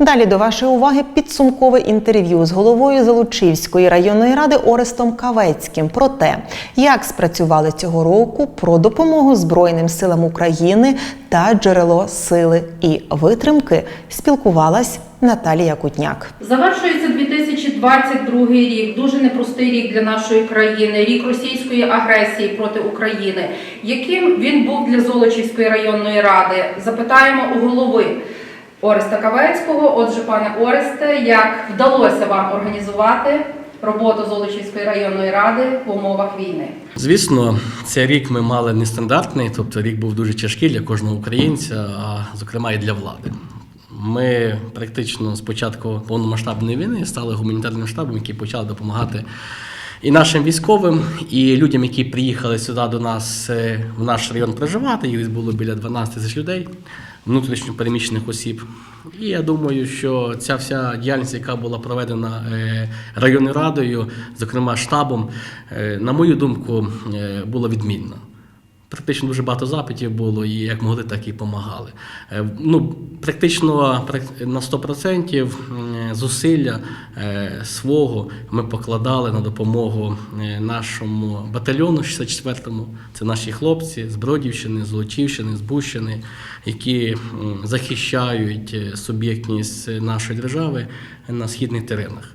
Далі до вашої уваги підсумкове інтерв'ю з головою Золочівської районної ради Орестом Кавецьким про те, як спрацювали цього року про допомогу Збройним силам України та джерело сили і витримки спілкувалась Наталія Кутняк. Завершується 2022 рік, дуже непростий рік для нашої країни, рік російської агресії проти України. Яким він був для Золочівської районної ради? Запитаємо у голови Ореста Кавецького. Отже, пане Оресте, як вдалося вам організувати роботу Золочівської районної ради в умовах війни? Звісно, цей рік ми мали нестандартний, тобто рік був дуже тяжкий для кожного українця, а зокрема і для влади. Ми практично з початку повномасштабної війни стали гуманітарним штабом, який почав допомагати і нашим військовим, і людям, які приїхали сюди до нас е, в наш район проживати. Їх було біля 12 тисяч людей, внутрішньо переміщених осіб. І я думаю, що ця вся діяльність, яка була проведена е, районною радою, зокрема штабом, е, на мою думку, була відмінна. Практично дуже багато запитів було, і як могли, так і допомагали. Ну, практично прак- на 100% зусилля е, свого ми покладали на допомогу е, нашому батальйону 64-му. Це наші хлопці з Бродівщини, з Бущини, які захищають е, суб'єктність нашої держави на східних теренах.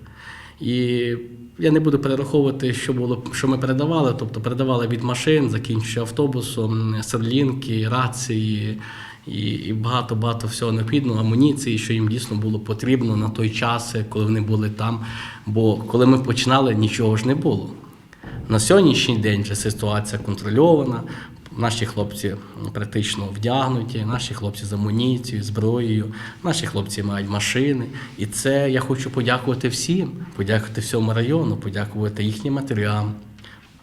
І я не буду перераховувати, що було, що ми передавали. Тобто передавали від машин, закінчуючи автобусом, серлінки, рації і, багато багато всього необхідного, амуніції, що їм дійсно було потрібно на той час, коли вони були там. Бо коли ми починали, нічого ж не було. На сьогоднішній день вже ситуація контрольована. Наші хлопці практично вдягнуті, наші хлопці з амуніцією, зброєю, наші хлопці мають машини. І це я хочу подякувати всім, подякувати всьому району, подякувати їхнім матерям.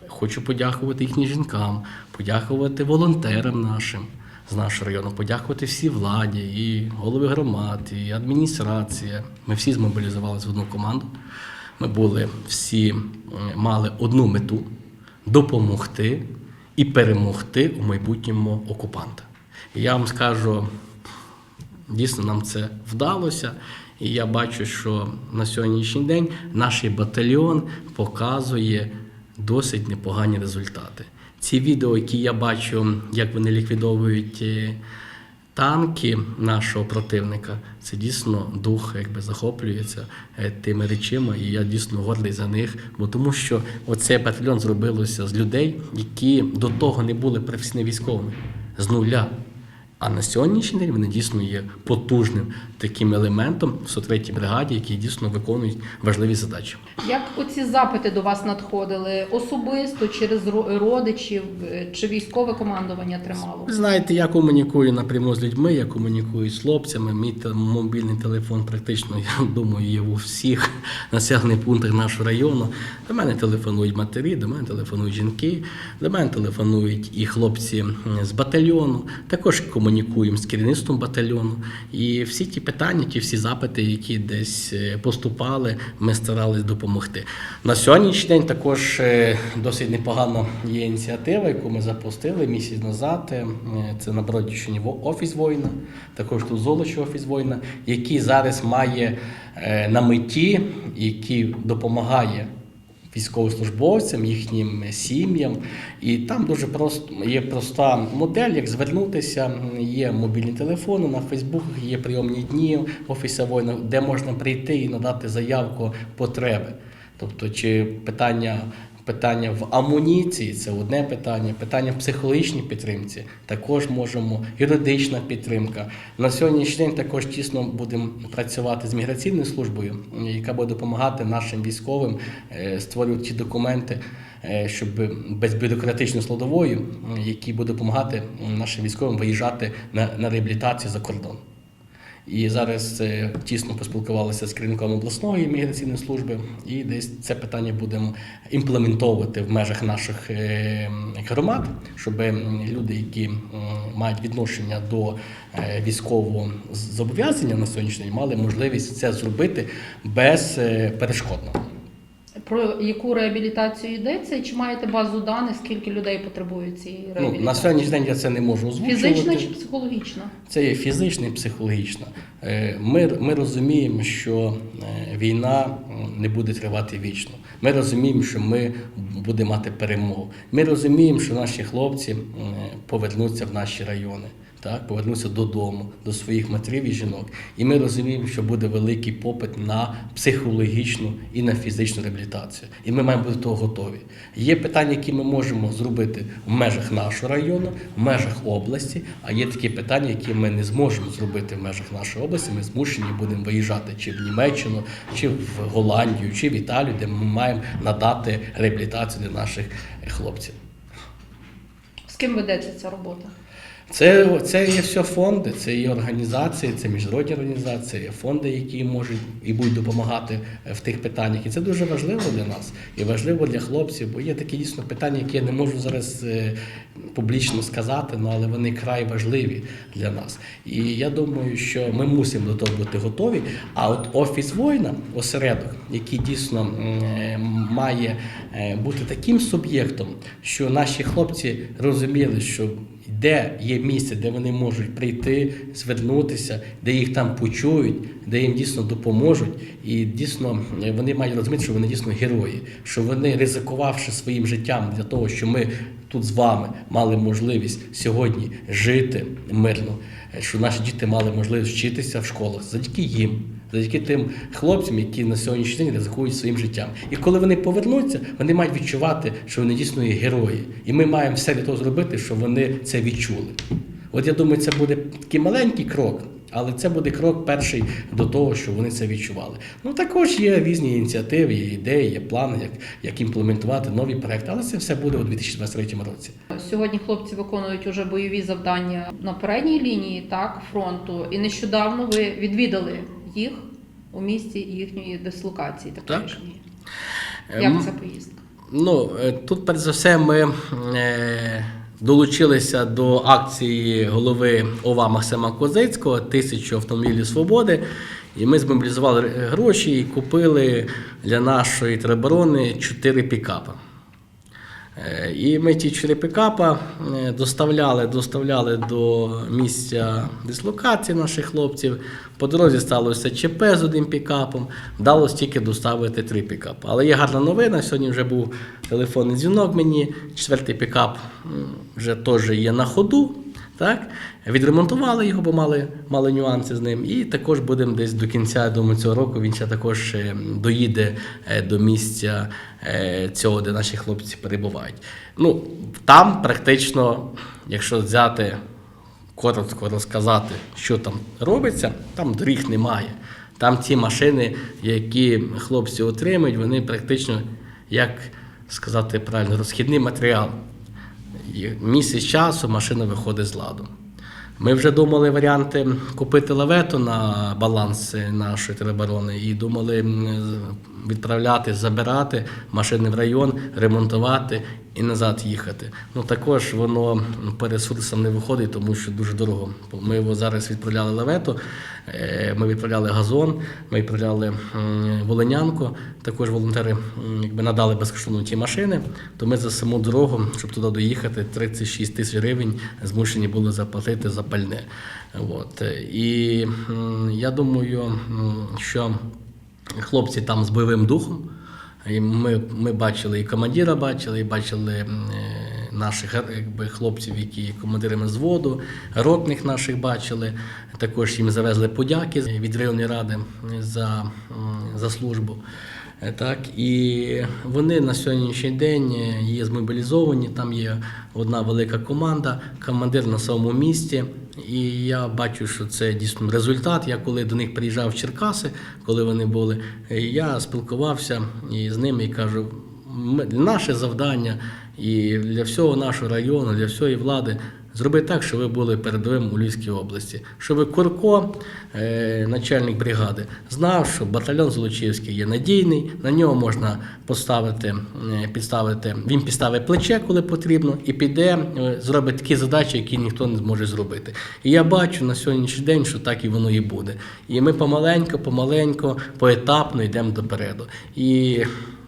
Хочу подякувати їхнім жінкам, подякувати волонтерам нашим з нашого району, подякувати всій владі, і голови громад, і адміністрація. Ми всі змобілізувалися в одну команду. Ми були всі мали одну мету допомогти і перемогти у майбутньому окупанта. Я вам скажу, дійсно нам це вдалося. І я бачу, що на сьогоднішній день наш батальйон показує досить непогані результати. Ці відео, які я бачу, як вони ліквідовують е, танки нашого противника, це дійсно дух якби захоплюється е, тими речами, і я дійсно гордий за них. Бо тому що оцей батальйон зробилося з людей, які до того не були професійними військовими з нуля. А на сьогоднішній день вони дійсно є потужним таким елементом в 103-й бригаді, які дійсно виконують важливі задачі. Як оці запити до вас надходили особисто через родичів е, чи військове командування тримало? Знаєте, я комунікую напряму з людьми, я комунікую з хлопцями. Мій мобільний телефон практично, я думаю, є у всіх населених пунктах нашого району. До мене телефонують матері, до мене телефонують жінки, до мене телефонують і хлопці з батальйону. Також комунікуємо з керівництвом батальйону. І всі ті питання, ті всі запити, які десь е, поступали, ми старалися допомогти. На сьогоднішній день також е, досить непогана є ініціатива, яку ми запустили місяць назад. Е, Це на Бродівщині офіс воїна, також тут Золочі офіс воїна, який зараз має на меті, який допомагає військовослужбовцям, їхнім сім'ям. І там дуже просто є проста модель, як звернутися. Є мобільні телефони на Фейсбук, є прийомні дні офісу воїна, де можна прийти і надати заявку потреби. Тобто, чи питання. Питання в амуніції це одне питання, питання в психологічній підтримці також можемо, юридична підтримка. На сьогоднішній день також тісно будемо працювати з міграційною службою, яка буде допомагати нашим військовим е, створювати ті документи, е, щоб без бюрократичної складової, які будуть допомагати нашим військовим виїжджати на, на реабілітацію за кордон. І зараз е, тісно поспілкувалися з керівником обласної міграційної служби, і десь це питання будемо імплементовувати в межах наших е, громад, щоб люди, які мають відношення до е, військового зобов'язання на сьогоднішній день, мали можливість це зробити безперешкодно. Про яку реабілітацію йдеться, і чи маєте базу даних, скільки людей потребує цієї Ну, на сьогоднішній день я це не можу озвучувати. Фізична чи психологічна? Це є фізична і психологічна. Е, Ми, ми розуміємо, що е, війна не буде тривати вічно. Ми розуміємо, що ми будемо мати перемогу. Ми розуміємо, що наші хлопці повернуться в наші райони. Так, повернуться додому, до своїх матерів і жінок. І ми розуміємо, що буде великий попит на психологічну і на фізичну реабілітацію. І ми маємо бути до того готові. Є питання, які ми можемо зробити в межах нашого району, в межах області, а є такі питання, які ми не зможемо зробити в межах нашої області. Ми змушені будемо виїжджати чи в Німеччину, чи в Голландію, чи в Італію, де ми маємо надати реабілітацію для наших хлопців. З ким ведеться ця робота? Це, це є все фонди, це є організації, це міжнародні організації, фонди, які можуть і будуть допомагати в тих питаннях. І це дуже важливо для нас і важливо для хлопців, бо є такі дійсно питання, які я не можу зараз е, публічно сказати, ну, але вони край важливі для нас. І я думаю, що ми мусимо до того бути готові. А от офіс воїна, осередок, який дійсно е, має е, бути таким суб'єктом, що наші хлопці розуміли, що де є місце, де вони можуть прийти, звернутися, де їх там почують, де їм дійсно допоможуть. І дійсно е, вони мають розуміти, що вони дійсно герої, що вони, ризикувавши своїм життям для того, що ми тут з вами мали можливість сьогодні жити мирно, е, що наші діти мали можливість вчитися в школах завдяки їм. Завдяки тим хлопцям, які на сьогоднішній день ризикують своїм життям. І коли вони повернуться, вони мають відчувати, що вони дійсно є герої. І ми маємо все для того зробити, щоб вони це відчули. От я думаю, це буде такий маленький крок, але це буде крок перший до того, щоб вони це відчували. Ну також є різні ініціативи, є ідеї, є плани, як, як імплементувати нові проекти, але це все буде у 2023 році. Сьогодні хлопці виконують уже бойові завдання на передній лінії так, фронту, і нещодавно ви відвідали їх у місці їхньої дислокації. Так. теперішньої. Ем, Як ця поїздка? Ну, е, тут, перш за все, ми е, долучилися до акції голови ОВА Максима Козицького тисячу автомобілів свободи. І ми змобілізували гроші і купили для нашої тероборони чотири пікапи. Е, І ми ті чотири пікапа е, доставляли, доставляли до місця дислокації наших хлопців. По дорозі сталося ЧП з одним пікапом. Вдалося тільки доставити три пікапи. Але є гарна новина. Сьогодні вже був телефонний дзвінок мені. Четвертий пікап вже теж є на ходу. Так? Відремонтували його, бо мали, мали нюанси з ним. І також будемо десь до кінця думаю, цього року він ще також е, доїде е, до місця е, цього, де наші хлопці перебувають. Ну, там практично, якщо взяти коротко розказати, що там робиться, там доріг немає. Там ті машини, які хлопці отримують, вони практично, як сказати правильно, розхідний матеріал. Місяць часу машина виходить з ладу. Ми вже думали варіанти купити лавету на баланс нашої телеборони і думали відправляти, забирати машини в район, ремонтувати і назад їхати. Ну також воно по ресурсам не виходить, тому що дуже дорого. Ми його зараз відправляли лавету, е, ми відправляли газон, ми відправляли волинянку. Також волонтери якби надали безкоштовно ті машини. То ми за саму дорогу, щоб туди доїхати, 36 тисяч гривень змушені були заплатити за пальне. От. І я думаю, що хлопці там з бойовим духом. І ми, ми бачили і командира бачили, і бачили е, наших е, якби, хлопців, які командирами зводу, ротних наших бачили. Також їм завезли подяки від районної ради за, за службу. Е, Так, і вони на сьогоднішній день е, є змобілізовані. Там є одна велика команда, командир на самому місці. І я бачу, що це дійсно результат. Я коли до них приїжджав в Черкаси, коли вони були, е, я спілкувався з ними і кажу, наше завдання і для всього нашого району, для всієї влади зробити так, щоб ви були передовим у Львівській області. Щоб Курко, е, начальник бригади, знав, що батальйон Золочівський є надійний, на нього можна поставити, е, підставити, він підставить плече, коли потрібно, і піде, е, зробить такі задачі, які ніхто не зможе зробити. І я бачу на сьогоднішній день, що так і воно і буде. І ми помаленько, помаленько, поетапно йдемо допереду. І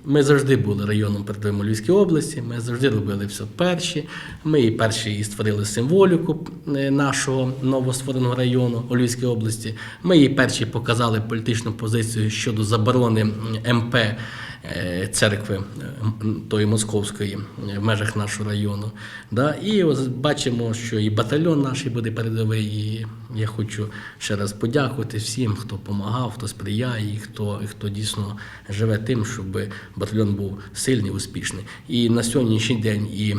Ми завжди були районом передовим у Львівській області, ми завжди робили все перші. Ми і перші і створили символіку е, нашого новоствореного району у Львівській області. Ми і перші показали політичну позицію щодо заборони МП церкви е, тої московської е, в межах нашого району. Да? І ось бачимо, що і батальйон наш буде передовий. І я хочу ще раз подякувати всім, хто допомагав, хто сприяє, і хто, і хто дійсно живе тим, щоб батальйон був сильний, успішний. І на сьогоднішній день і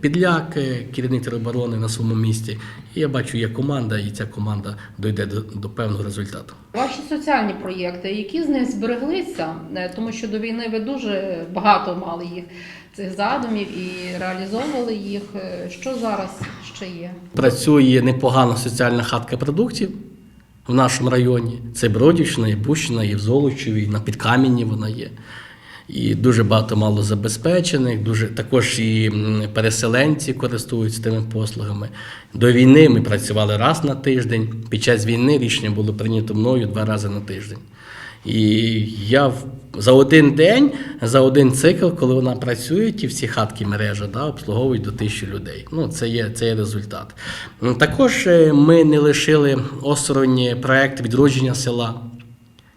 підляк, е, керівник тероборони на своєму місці. І я бачу, є команда, і ця команда дойде до, до певного результату. Ваші соціальні проєкти, які з них збереглися, Е, тому що до війни ви дуже багато мали їх цих задумів і реалізовували їх. Е, Що зараз ще є? Працює непогана соціальна хатка продуктів в нашому районі. Це Бродівщина, і Бущина, і в Золочеві, і на Підкам'яні вона є. І дуже багато малозабезпечених, дуже також і переселенці користуються тими послугами. До війни ми працювали раз на тиждень. Під час війни рішення було прийнято мною два рази на тиждень. І я за один день, за один цикл, коли вона працює, ті всі хатки мережа да, обслуговують до тисячі людей. Ну, це є, це є результат. Також е, ми не лишили осторонь проект відродження села,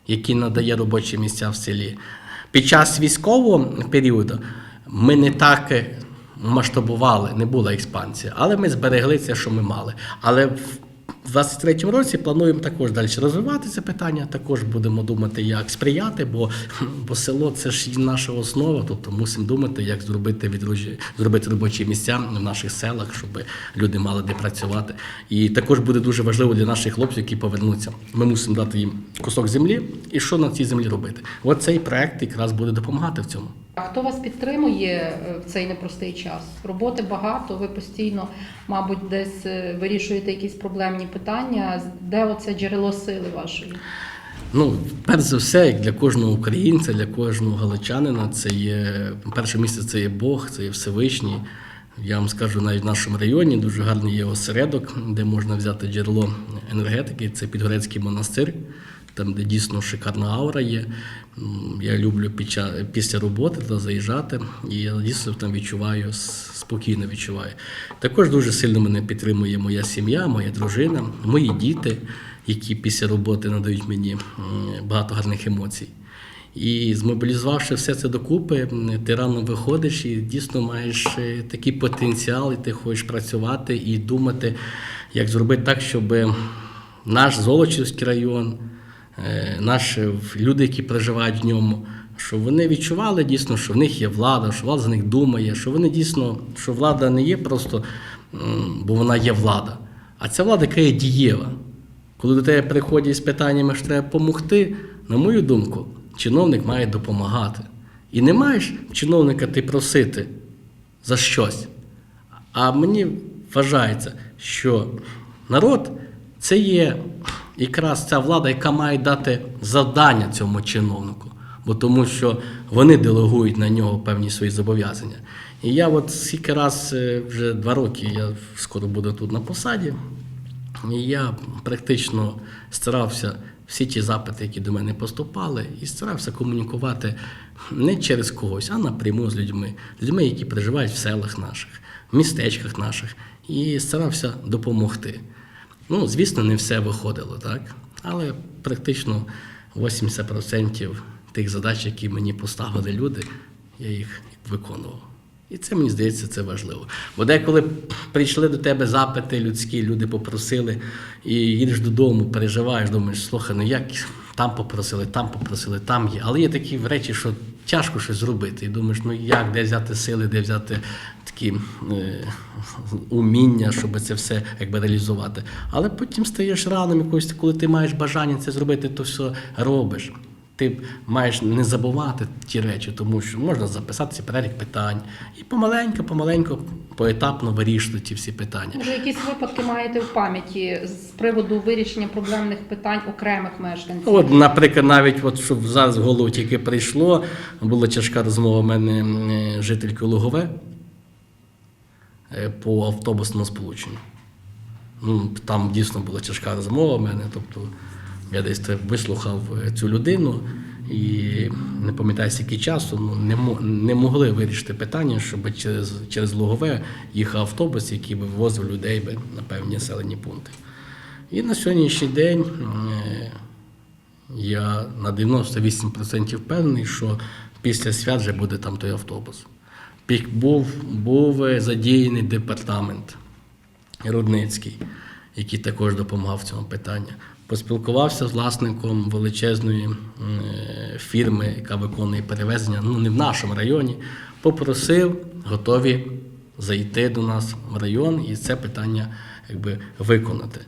який надає робочі місця в селі. Під час військового періоду ми не так е, масштабували, не була експансія, але ми зберегли це, що ми мали. Але в 23-му році плануємо також далі розвивати це питання. Також будемо думати, як сприяти, бо, бо село це ж наша основа. Тобто мусимо думати, як зробити відродження, зробити робочі місця в наших селах, щоб люди мали де працювати. І також буде дуже важливо для наших хлопців, які повернуться. Ми мусимо дати їм кусок землі, і що на цій землі робити. От цей проект якраз буде допомагати в цьому. А хто вас підтримує е, в цей непростий час? Роботи багато, ви постійно, мабуть, десь е, вирішуєте якісь проблемні питання. Де оце джерело сили вашої? Ну, перш за все, як для кожного українця, для кожного галичанина, це є перше місце це є Бог, це є Всевишній. Я вам скажу, навіть в нашому районі дуже гарний є осередок, де можна взяти джерело енергетики. Це Підгорецький монастир, там, де дійсно шикарна аура є. Я люблю під час, після роботи туди заїжджати, і я дійсно там відчуваю, спокійно відчуваю. Також дуже сильно мене підтримує моя сім'я, моя дружина, мої діти, які після роботи надають мені багато гарних емоцій. І змобілізувавши все це докупи, ти рано виходиш і дійсно маєш е, такий потенціал, і ти хочеш працювати і думати, як зробити так, щоб наш Золочівський район, наші люди, які проживають в ньому, щоб вони відчували дійсно, що в них є влада, що влада за них думає, що вони дійсно, що влада не є просто, бо вона є влада, а ця влада, яка є дієва. Коли до тебе приходять з питаннями, що треба допомогти, на мою думку, чиновник має допомагати. І не маєш чиновника ти просити за щось. А мені вважається, що народ це є якраз ця влада, яка має дати завдання цьому чиновнику, бо тому що вони делегують на нього певні свої зобов'язання. І я от скільки раз е, вже два роки, я скоро буду тут на посаді. І я практично старався всі ті запити, які до мене поступали, і старався комунікувати не через когось, а напряму з людьми, людьми, які проживають в селах наших, в містечках наших, і старався допомогти. Ну, звісно, не все виходило, так? Але практично 80% тих задач, які мені поставили люди, я їх виконував. І це мені здається, це важливо. Бо деколи прийшли до тебе запити людські, люди попросили, і їдеш додому, переживаєш, думаєш, слухай, ну як там попросили, там попросили, там є. Але є такі речі, що тяжко щось зробити. І думаєш, ну як, де взяти сили, де взяти такі е, уміння, щоб це все якби реалізувати. Але потім стаєш раном якось, коли ти маєш бажання це зробити, то все робиш. Ти маєш не забувати ті речі, тому що можна записати перелік питань і помаленьку, помаленьку, поетапно вирішувати ті всі питання. Може, якісь випадки маєте в пам'яті з приводу вирішення проблемних питань окремих мешканців? От, наприклад, навіть от, щоб зараз в голову тільки прийшло, була тяжка розмова в мене жителькою Лугове е, по автобусному сполученню. Ну, там дійсно була тяжка розмова в мене. Тобто я десь вислухав е, цю людину і не пам'ятаю скільки часу, ну, не, не могли вирішити питання, щоб через, через Лугове їхав автобус, який би вивозив людей би на певні населені пункти. І на сьогоднішній день е, я на 98% впевнений, що після свят вже буде там той автобус. Пік був, був е, задіяний департамент Рудницький, який також допомагав в цьому питанні. Поспілкувався з власником величезної е, фірми, яка виконує перевезення, ну не в нашому районі. Попросив, готові зайти до нас в район і це питання якби, виконати.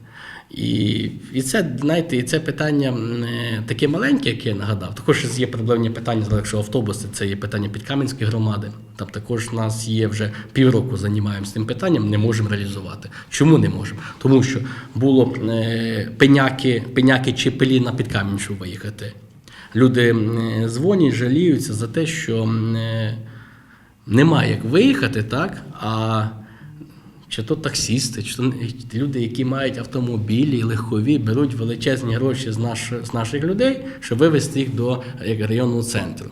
І, і це, знаєте, і це питання е, таке маленьке, яке я нагадав. Також є проблемні питання, якщо автобуси, це є питання Підкам'янської громади. Там також у нас є вже півроку займаємося цим питанням, не можемо реалізувати. Чому не можемо? Тому що було е, пеняки, пеняки чи пилі на Підкам'янщу виїхати. Люди е, дзвонять, жаліються за те, що е, немає як виїхати, так? А чи то таксісти, чи то люди, які мають автомобілі легкові, беруть величезні гроші з, наш, з наших людей, щоб вивезти їх до районного центру.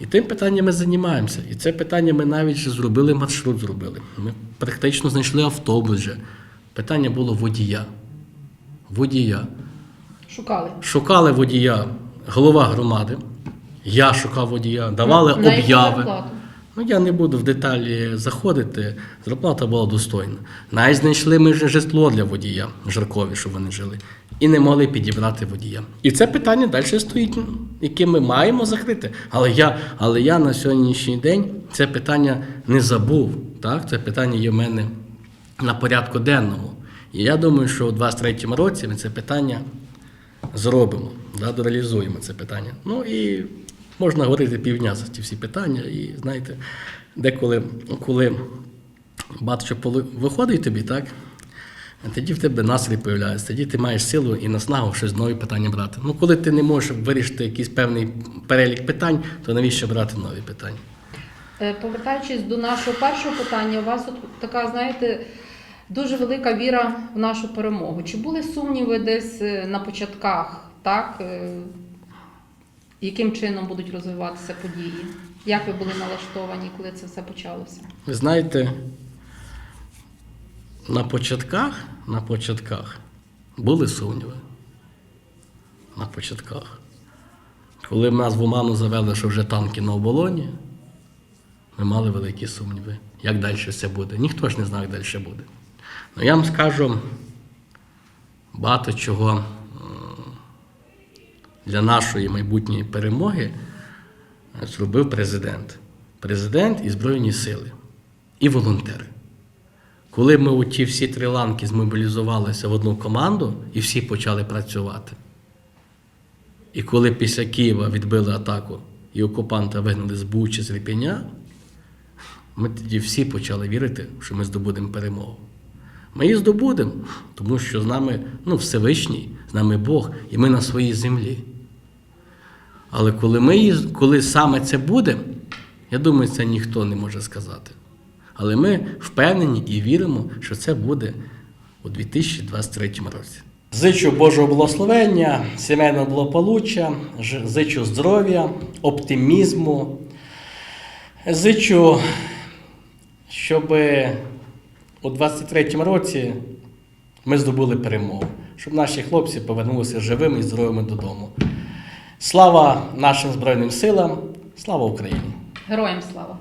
І тим питанням ми займаємося. І це питання ми навіть зробили маршрут. Зробили. Ми практично знайшли автобус. Вже. Питання було водія. Водія. Шукали. Шукали водія, голова громади. Я шукав водія, давали На обяви. зарплату? Ну, я не буду в деталі заходити. Зарплата була достойна. Навіть знайшли ми житло для водія, жаркові, щоб вони жили, і не могли підібрати водія. І це питання далі стоїть, яке ми маємо закрити. Але я, але я на сьогоднішній день це питання не забув. Так? Це питання є в мене на порядку денному. І я думаю, що у 2023 році ми це питання зробимо, да, дореалізуємо це питання. Ну і можна говорити півдня за ці всі питання. І знаєте, деколи, коли багато виходить тобі, так? Тоді в тебе настрій появляється, тоді ти маєш силу і наснагу щось нові питання брати. Ну, коли ти не можеш вирішити якийсь певний перелік питань, то навіщо брати нові питання? Е, Повертаючись до нашого першого питання, у вас от така, знаєте, дуже велика віра в нашу перемогу. Чи були сумніви десь е, на початках, так? Яким чином будуть розвиватися події? Як ви були налаштовані, коли це все почалося? Ви знаєте, на початках, на початках були сумніви. На початках. Коли нас в Оману завели, що вже танки на оболоні, ми мали великі сумніви. Як далі все буде? Ніхто ж не знає, як далі буде. Ну я вам скажу багато чого для нашої майбутньої перемоги зробив президент. Президент і Збройні сили, і волонтери. Коли ми у ті всі три ланки змобілізувалися в одну команду і всі почали працювати. І коли після Києва відбили атаку і окупанта вигнали з Бучі, з Ріпеня, ми тоді всі почали вірити, що ми здобудемо перемогу. Ми її здобудемо, тому що з нами ну, Всевишній, з нами Бог, і ми на своїй землі. Але коли, ми, коли саме це буде, я думаю, це ніхто не може сказати. Але ми впевнені і віримо, що це буде у 2023 році. Зичу Божого благословення, сімейного благополуччя, зичу здоров'я, оптимізму. Зичу, щоб у 2023 році ми здобули перемогу, щоб наші хлопці повернулися живими і здоровими додому. Слава нашим Збройним силам, слава Україні! Героям слава!